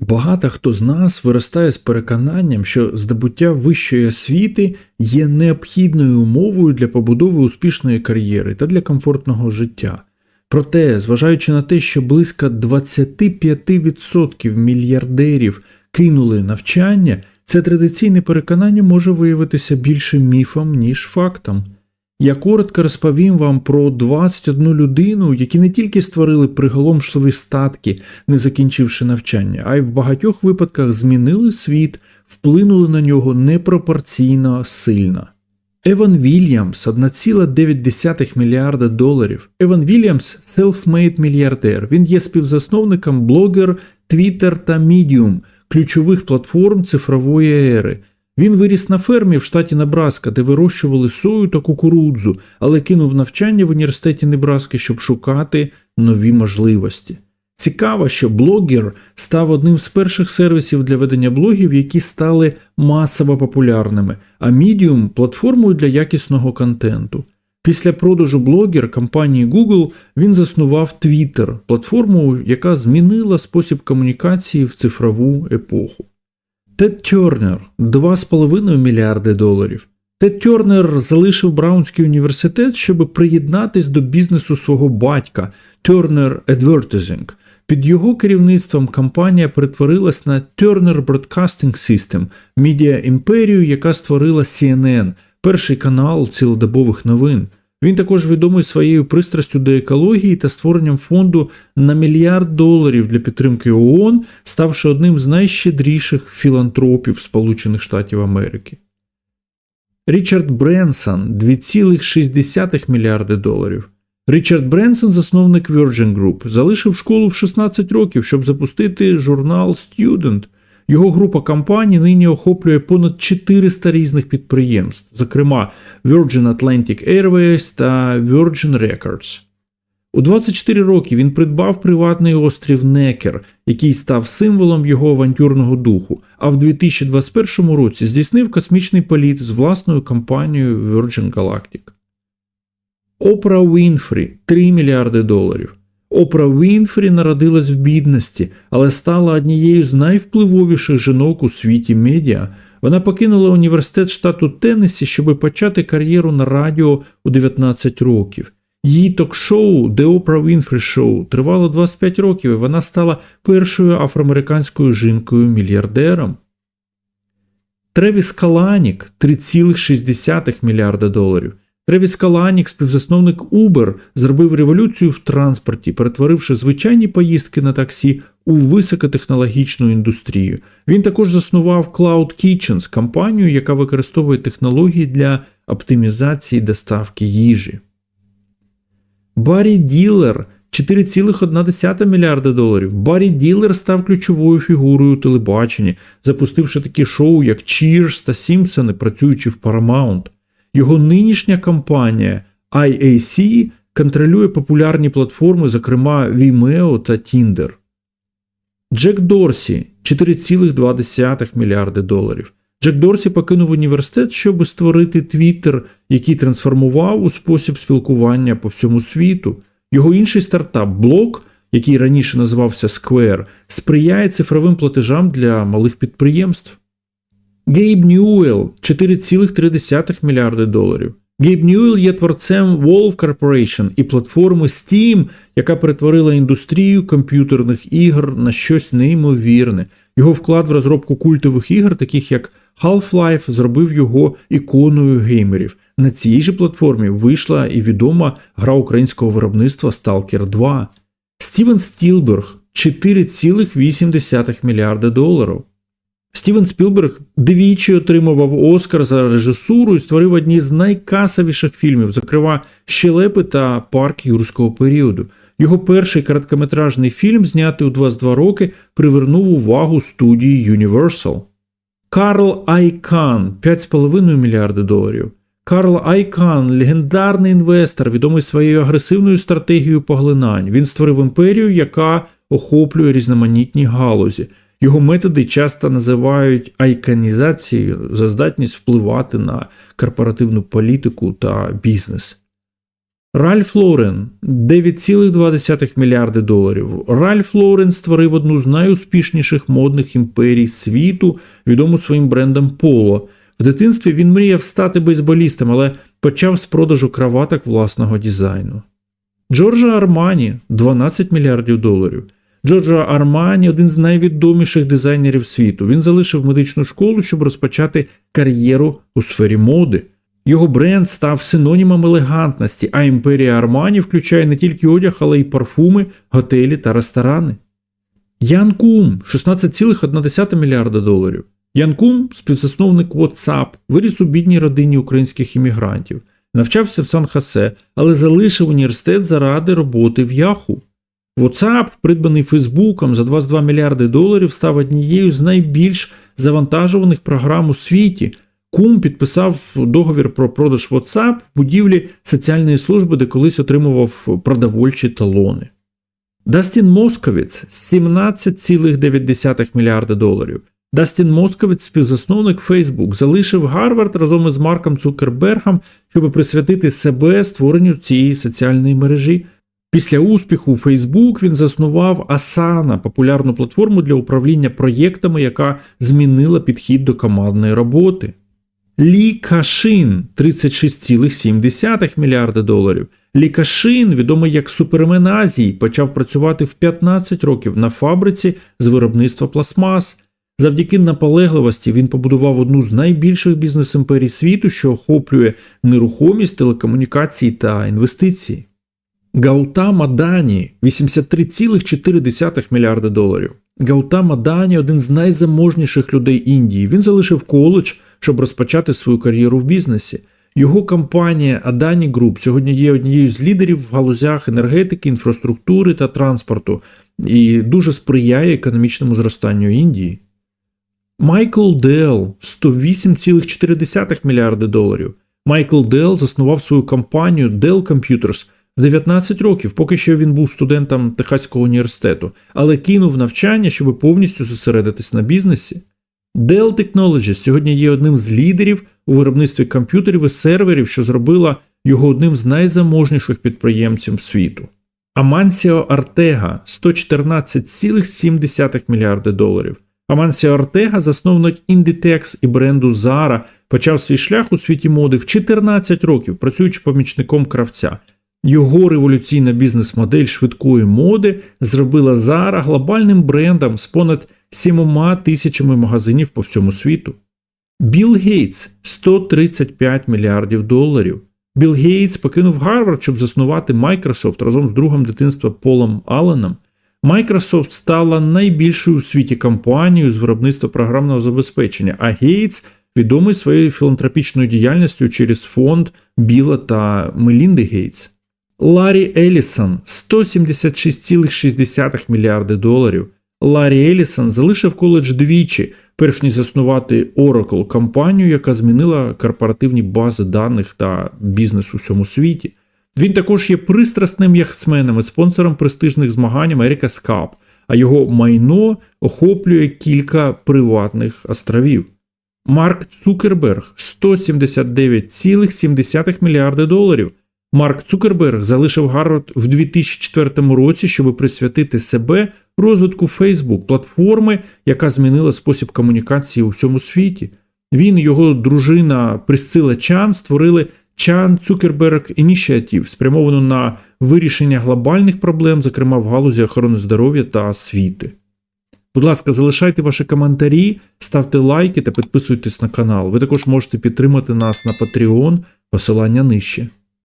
Багато хто з нас виростає з переконанням, що здобуття вищої освіти є необхідною умовою для побудови успішної кар'єри та для комфортного життя. Проте, зважаючи на те, що близько 25% мільярдерів кинули навчання, це традиційне переконання може виявитися більше міфом, ніж фактом. Я коротко розповім вам про 21 людину, які не тільки створили приголомшливі статки, не закінчивши навчання, а й в багатьох випадках змінили світ, вплинули на нього непропорційно сильно. Еван Вільямс 1,9 мільярда доларів. Еван Вільямс селфмейд мільярдер. Він є співзасновником блогер, Twitter та Medium, ключових платформ цифрової ери. Він виріс на фермі в штаті Небраска, де вирощували сою та кукурудзу, але кинув навчання в університеті Небраски, щоб шукати нові можливості. Цікаво, що блогер став одним з перших сервісів для ведення блогів, які стали масово популярними, а Medium – платформою для якісного контенту. Після продажу блогер компанії Google він заснував Twitter – платформу, яка змінила спосіб комунікації в цифрову епоху. Тед Тернер 2,5 мільярди доларів. Тед Тернер залишив Браунський університет, щоб приєднатись до бізнесу свого батька Turner Advertising. Під його керівництвом компанія перетворилась на Turner Broadcasting System – медіа імперію, яка створила CNN, перший канал цілодобових новин. Він також відомий своєю пристрастю до екології та створенням фонду на мільярд доларів для підтримки ООН, ставши одним з найщедріших філантропів Сполучених Штатів Америки. Річард Бренсон 2,6 мільярди доларів. Річард Бренсон, засновник Virgin Group, залишив школу в 16 років, щоб запустити журнал Student. Його група компаній нині охоплює понад 400 різних підприємств, зокрема Virgin Atlantic Airways та Virgin Records. У 24 роки він придбав приватний острів Некер, який став символом його авантюрного духу, а в 2021 році здійснив космічний політ з власною компанією Virgin Galactic. Опра Вінфрі 3 мільярди доларів. Опра Вінфрі народилась в бідності, але стала однією з найвпливовіших жінок у світі медіа. Вона покинула університет штату Теннессі, щоб почати кар'єру на радіо у 19 років. Її ток-шоу The Oprah Winfrey Show тривало 25 років, і вона стала першою афроамериканською жінкою-мільярдером. Тревіс Каланік 3,6 мільярда доларів. Тревіс Каланік, співзасновник Uber, зробив революцію в транспорті, перетворивши звичайні поїздки на таксі у високотехнологічну індустрію. Він також заснував Cloud Kitchens, компанію, яка використовує технології для оптимізації доставки їжі. Баррі Ділер 4,1 мільярда доларів. Баррі Ділер став ключовою фігурою у телебаченні, запустивши такі шоу, як Cheers та Сімпсони, працюючи в Paramount. Його нинішня компанія IAC контролює популярні платформи, зокрема Vimeo та Tinder. Джек Дорсі 4,2 мільярди доларів. Джек Дорсі покинув університет, щоб створити Twitter, який трансформував у спосіб спілкування по всьому світу. Його інший стартап Блок, який раніше називався Square, сприяє цифровим платежам для малих підприємств. Гейб Ньюелл 4,3 мільярди доларів. Гейб Ньюелл є творцем Wolf Corporation і платформи Steam, яка перетворила індустрію комп'ютерних ігор на щось неймовірне. Його вклад в розробку культових ігор, таких як Half-Life, зробив його іконою геймерів. На цій же платформі вийшла і відома гра українського виробництва Stalker 2. Стівен Стілберг 4,8 мільярда доларів. Стівен Спілберг двічі отримував Оскар за режисуру і створив одні з найкасовіших фільмів, зокрема Щелепи та Парк юрського періоду. Його перший короткометражний фільм, знятий у 22 роки, привернув увагу студії Universal. Карл Айкан 5,5 мільярди доларів. Карл Айкан легендарний інвестор, відомий своєю агресивною стратегією поглинань. Він створив імперію, яка охоплює різноманітні галузі. Його методи часто називають айканізацією за здатність впливати на корпоративну політику та бізнес. Ральф Лорен 9,2 мільярди доларів. Ральф Лорен створив одну з найуспішніших модних імперій світу, відому своїм брендом Поло. В дитинстві він мріяв стати бейсболістом, але почав з продажу краваток власного дизайну. Джорджа Армані 12 мільярдів доларів. Джорджо Армані один з найвідоміших дизайнерів світу. Він залишив медичну школу, щоб розпочати кар'єру у сфері моди. Його бренд став синонімом елегантності, а імперія Армані включає не тільки одяг, але й парфуми, готелі та ресторани. Ян Кум 16,1 мільярда доларів. Ян Кум, співзасновник WhatsApp, виріс у бідній родині українських іммігрантів, навчався в Сан-Хосе, але залишив університет заради роботи в Яху. WhatsApp, придбаний Фейсбуком за 22 мільярди доларів, став однією з найбільш завантажуваних програм у світі. Кум підписав договір про продаж WhatsApp в будівлі соціальної служби, де колись отримував продовольчі талони. Дастін Московіц 17,9 мільярда доларів. Дастін Московіц, співзасновник Facebook, залишив Гарвард разом із Марком Цукербергом, щоб присвятити себе створенню цієї соціальної мережі. Після успіху у Facebook він заснував Asana, популярну платформу для управління проєктами, яка змінила підхід до командної роботи. Лі Кашин 36,7 мільярда доларів. Лі Кашин, відомий як Супермен Азії, почав працювати в 15 років на фабриці з виробництва пластмас. Завдяки наполегливості він побудував одну з найбільших бізнес-імперій світу, що охоплює нерухомість, телекомунікації та інвестиції. Гаутама Дані 83,4 мільярда доларів. Гаутама Дані один з найзаможніших людей Індії. Він залишив коледж, щоб розпочати свою кар'єру в бізнесі. Його компанія Adani Group сьогодні є однією з лідерів в галузях енергетики, інфраструктури та транспорту і дуже сприяє економічному зростанню Індії. Майкл Дел 108,4 мільярди доларів. Майкл Дел заснував свою компанію Dell Computers в 19 років, поки що він був студентом Техаського університету, але кинув навчання, щоб повністю зосередитись на бізнесі. Dell Technologies сьогодні є одним з лідерів у виробництві комп'ютерів і серверів, що зробила його одним з найзаможніших підприємців світу. Амансіо Артега 114,7 мільярди доларів. Амансіо Артега, засновник Inditex і бренду Zara, почав свій шлях у світі моди в 14 років, працюючи помічником кравця. Його революційна бізнес-модель швидкої моди зробила Zara глобальним брендом з понад 7 тисячами магазинів по всьому світу. Білл Гейтс 135 мільярдів доларів. Білл Гейтс покинув Гарвард, щоб заснувати Microsoft разом з другом дитинства Полом Алленом. Microsoft стала найбільшою у світі компанією з виробництва програмного забезпечення, а Гейтс відомий своєю філантропічною діяльністю через фонд Біла та Мелінди Гейтс. Ларі Елісон 176,6 мільярди доларів. Ларі Елісон залишив коледж двічі, перш ніж заснувати Oracle компанію, яка змінила корпоративні бази даних та бізнес у всьому світі. Він також є пристрасним яхтсменом і спонсором престижних змагань America's Cup, а його майно охоплює кілька приватних островів. Марк Цукерберг 179,7 мільярди доларів. Марк Цукерберг залишив Гарвард в 2004 році, щоб присвятити себе розвитку Facebook, платформи, яка змінила спосіб комунікації у всьому світі. Він і його дружина Присцила Чан створили Чан Цукерберг Initiative, спрямовану на вирішення глобальних проблем, зокрема в галузі охорони здоров'я та освіти. Будь ласка, залишайте ваші коментарі, ставте лайки та підписуйтесь на канал. Ви також можете підтримати нас на Patreon, посилання нижче.